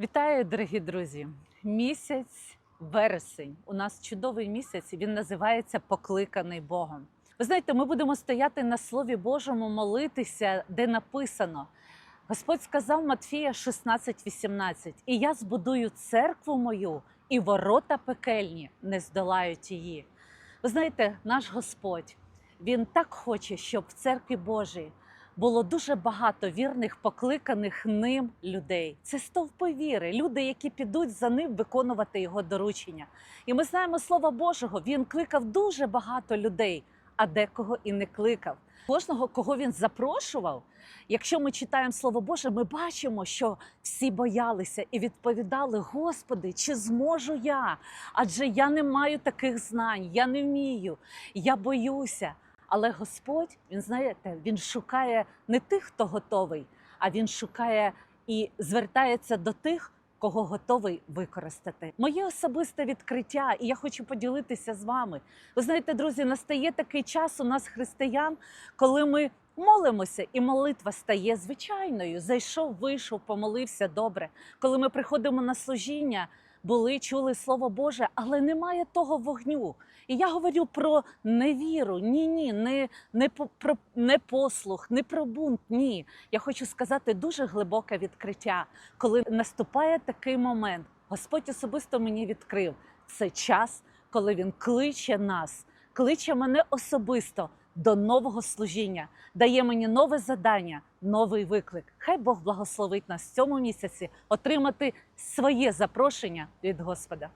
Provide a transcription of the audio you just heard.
Вітаю, дорогі друзі! Місяць вересень. У нас чудовий місяць. і Він називається Покликаний Богом. Ви знаєте, ми будемо стояти на Слові Божому, молитися, де написано. Господь сказав Матфія 16,18 І я збудую церкву мою, і ворота пекельні не здолають її. Ви знаєте, наш Господь Він так хоче, щоб в церкві Божій було дуже багато вірних, покликаних ним людей. Це стовпи віри, люди, які підуть за ним виконувати його доручення. І ми знаємо Слова Божого. Він кликав дуже багато людей, а декого і не кликав. Кожного, кого він запрошував. Якщо ми читаємо Слово Боже, ми бачимо, що всі боялися і відповідали: Господи, чи зможу я? Адже я не маю таких знань, я не вмію, я боюся. Але Господь, він знаєте, він шукає не тих, хто готовий, а він шукає і звертається до тих, кого готовий використати. Моє особисте відкриття, і я хочу поділитися з вами. Ви знаєте, друзі, настає такий час у нас, християн, коли ми молимося, і молитва стає звичайною. Зайшов, вийшов, помолився добре. Коли ми приходимо на служіння, були, чули Слово Боже, але немає того вогню. І я говорю про невіру. Ні, ні, не, не про непослух, не про бунт. Ні. Я хочу сказати дуже глибоке відкриття, коли наступає такий момент. Господь особисто мені відкрив це час, коли він кличе нас, кличе мене особисто до нового служіння, дає мені нове завдання, новий виклик. Хай Бог благословить нас в цьому місяці отримати своє запрошення від Господа.